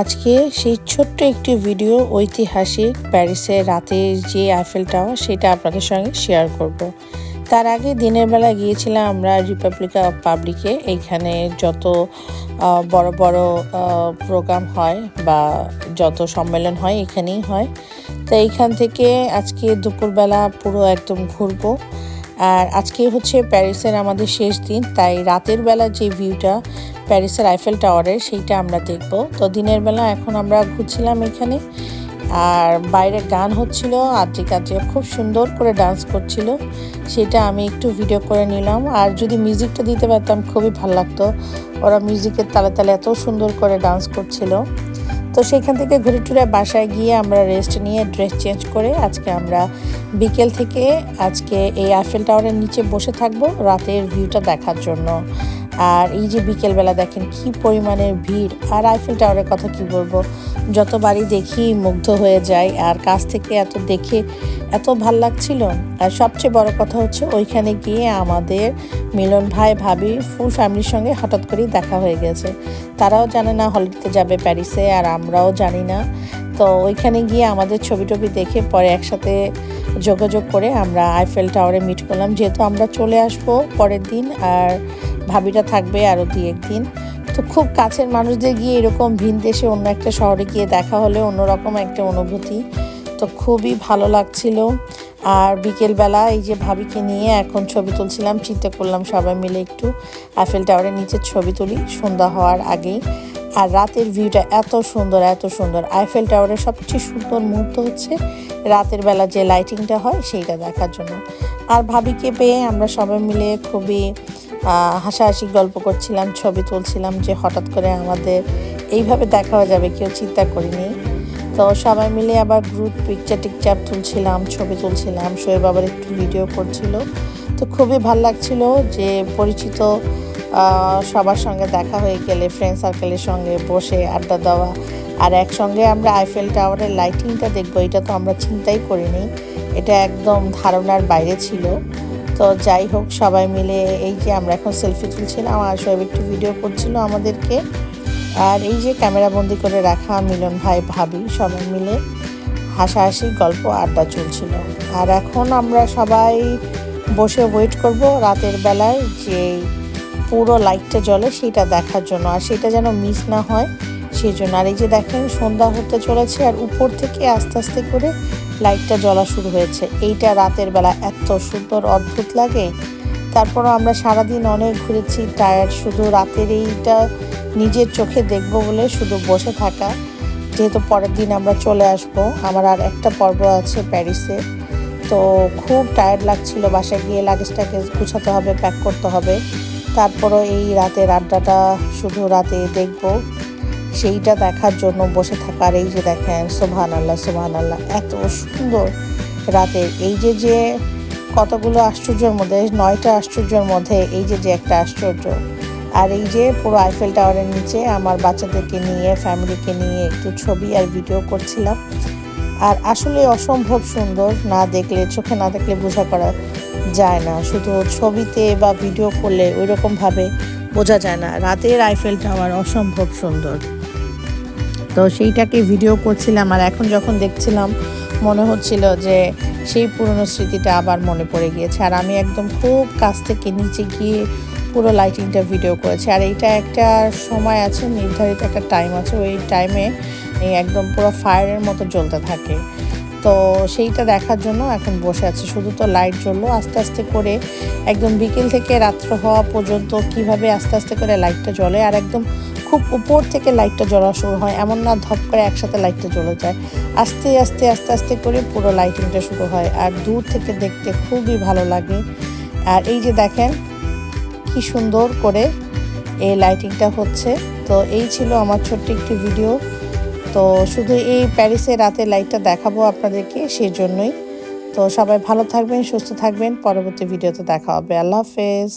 আজকে সেই ছোট্ট একটি ভিডিও ঐতিহাসিক প্যারিসের রাতের যে আইফেল টাওয়ার সেটা আপনাদের সঙ্গে শেয়ার করব। তার আগে দিনের বেলা গিয়েছিলাম আমরা রিপাবলিকা অফ পাবলিকে এইখানে যত বড় বড় প্রোগ্রাম হয় বা যত সম্মেলন হয়, এখানেই হয়। তো এইখান থেকে আজকে দুপুরবেলা পুরো একদম ঘুরবো। আর আজকে হচ্ছে প্যারিসের আমাদের শেষ দিন, তাই রাতের বেলা যে ভিউটা প্যারিসের আইফেল টাওয়ারের সেইটা আমরা দেখব। তো দিনের বেলা এখন আমরা ঘুরছিলাম এখানে। আর বাইরে গান হচ্ছিল আদ্রিক আদ্রিক খুব সুন্দর করে ডান্স করছিল। সেটা আমি একটু ভিডিও করে নিলাম। আর যদি মিউজিকটা দিতে পারতাম, খুবই ভালো লাগতো। ওরা মিউজিকের তালে তালে এত সুন্দর করে ডান্স করছিল। তো সেখান থেকে ঘুরে টুরে বাসায় গিয়ে আমরা রেস্ট নিয়ে ড্রেস চেঞ্জ করে আজকে আমরা বিকেল থেকে আজকে এই আইফেল টাওয়ারের নিচে বসে থাকব রাতের ভিউটা দেখার জন্য। আর এই যে বিকেলবেলা দেখেন কি পরিমাণের ভিড়, আর আইফেল টাওয়ারের কথা কি বলব? যতবারই দেখি মুগ্ধ হয়ে যায় আর কাছ থেকে এত দেখে এত ভালো লাগছিল। আর সবচেয়ে বড় কথা হচ্ছে ওইখানে গিয়ে আমাদের মিলন ভাই, ভাবি, ফুল ফ্যামিলির সঙ্গে হঠাৎ করেই দেখা হয়ে গেছে। তারাও জানে না হলিডেতে যাবে প্যারিসে, আর আমরাও জানি না। তো ওইখানে গিয়ে আমাদের ছবি টবি দেখে পরে একসাথে যোগাযোগ করে আমরা আইফেল টাওয়ারে মিট করলাম। যেহেতু আমরা চলে আসব পরের দিন আর ভাবিটা থাকবে আরও দুই একদিন তো খুব কাছের মানুষদের গিয়ে এরকম ভিন দেশে অন্য একটা শহরে গিয়ে দেখা হলে অন্যরকম একটা অনুভূতি। তো খুবই ভালো লাগছিল। আর বিকেলবেলা এই যে ভাবিকে নিয়ে এখন ছবি তুলছিলাম, চিন্তা করলাম সবাই মিলে একটু আইফেল টাওয়ারের নিচে ছবি তুলি। সন্ধ্যা হওয়ার আগেই। আর রাতের ভিউটা এত সুন্দর এত সুন্দর। আইফেল টাওয়ারের সবচেয়ে সুন্দর মুহূর্ত হচ্ছে রাতের বেলা যে লাইটিংটা হয়, সেইটা দেখার জন্য। আর ভাবিকে পেয়ে আমরা সবাই মিলে খুবই হাসাহাসি গল্প করছিলাম, ছবি তুলছিলাম যে হঠাৎ করে আমাদের এইভাবে দেখা হয়ে যাবে, কেউ চিন্তা করিনি। তো সবাই মিলে আবার গ্রুপ পিকচার টিকচার তুলছিলাম, ছবি তুলছিলাম, শোয়েব আবার একটু ভিডিও করছিল। তো খুবই ভালো লাগছিল যে পরিচিত সবার সঙ্গে দেখা হয়ে গেলে ফ্রেন্ড সার্কেলের সঙ্গে বসে আড্ডা দেওয়া। আর একসঙ্গে আমরা আইফেল টাওয়ারের লাইটিংটা দেখব, এটা তো আমরা চিন্তাই করিনি। এটা একদম ধারণার বাইরে ছিল। তো যাই হোক, সবাই মিলে এই যে আমরা এখন সেলফি তুলছিলাম, আর সব একটু ভিডিও করছিল আমাদেরকে। আর এই যে ক্যামেরা বন্দি করে রাখা, মিলন ভাই, ভাবি সবাই মিলে হাসাহাসি, গল্প, আড্ডা চলছিল। আর এখন আমরা সবাই বসে ওয়েট করব রাতের বেলায় যে পুরো লাইটটা জ্বলে সেটা দেখার জন্য, আর সেটা যেন মিস না হয় সেই জন্য আর এই যে দেখেন, সন্ধ্যা হতে চলেছে আর উপর থেকে আস্তে আস্তে করে লাইটটা জ্বলা শুরু হয়েছে। এইটা রাতের বেলা এত সুন্দর, অদ্ভুত লাগে। তারপরও আমরা সারাদিন অনেক ঘুরেছি টায়ার্ড শুধু রাতের এইটা নিজের চোখে দেখব বলে শুধু বসে থাকা। যেহেতু পরের দিন আমরা চলে আসব, আমার আর একটা পর্ব আছে প্যারিসে। তো খুব টায়ার্ড লাগছিল, বাসায় গিয়ে লাগেজ টাগেজ গুছাতে হবে প্যাক করতে হবে। তারপরও এই রাতের আড্ডাটা শুধু রাতে দেখব। সেইটা দেখার জন্য বসে থাকার এই যে দেখেন সোভান আল্লাহ সোভান আল্লাহ এত সুন্দর রাতের। এই যে যে কতগুলো আশ্চর্যের মধ্যে, নয়টা আশ্চর্যের মধ্যে এই যে যে একটা আশ্চর্য। আর এই যে পুরো আইফেল টাওয়ারের নিচে আমার বাচ্চাদেরকে নিয়ে ফ্যামিলিকে নিয়ে একটু ছবি আর ভিডিও করছিলাম। আর আসলে অসম্ভব সুন্দর, না দেখলে, চোখে না দেখলে বোঝা করা যায় না। শুধু ছবিতে বা ভিডিও করলে ওই রকমভাবে বোঝা যায় না। রাতের আইফেল টাওয়ার অসম্ভব সুন্দর। তো সেইটাকে ভিডিও করছিলাম আর এখন যখন দেখছিলাম, মনে হচ্ছিল যে সেই পুরনো স্মৃতিটা আবার মনে পড়ে গিয়েছে। আর আমি একদম খুব কাছ থেকে নিচে গিয়ে পুরো লাইটিংটা ভিডিও করেছি। আর এইটা একটা সময় আছে, নির্ধারিত একটা টাইম আছে। ওই টাইমে একদম পুরো ফায়ারের মতো জ্বলতে থাকে। তো সেইটা দেখার জন্য এখন বসে আছে। শুধু তো লাইট জ্বললো, আস্তে আস্তে করে একদম বিকেল থেকে রাত্র হওয়া পর্যন্ত কীভাবে আস্তে আস্তে করে লাইটটা জ্বলে আর একদম খুব উপর থেকে লাইটটা জ্বলা শুরু হয়, এমন না ধপ করে একসাথে লাইটটা জ্বলে যায়। আস্তে আস্তে আস্তে আস্তে করে পুরো লাইটিংটা শুরু হয় আর দূর থেকে দেখতে খুবই ভালো লাগে। আর এই যে দেখেন কি সুন্দর করে এই লাইটিংটা হচ্ছে। তো এই ছিল আমার ছোট্ট একটি ভিডিও তো শুধু এই প্যারিসে রাতে লাইটটা দেখাবো আপনাদেরকে সেই জন্যই তো সবাই ভালো থাকবেন, সুস্থ থাকবেন। পরবর্তী ভিডিওতে দেখা হবে। আল্লাহ হাফেজ।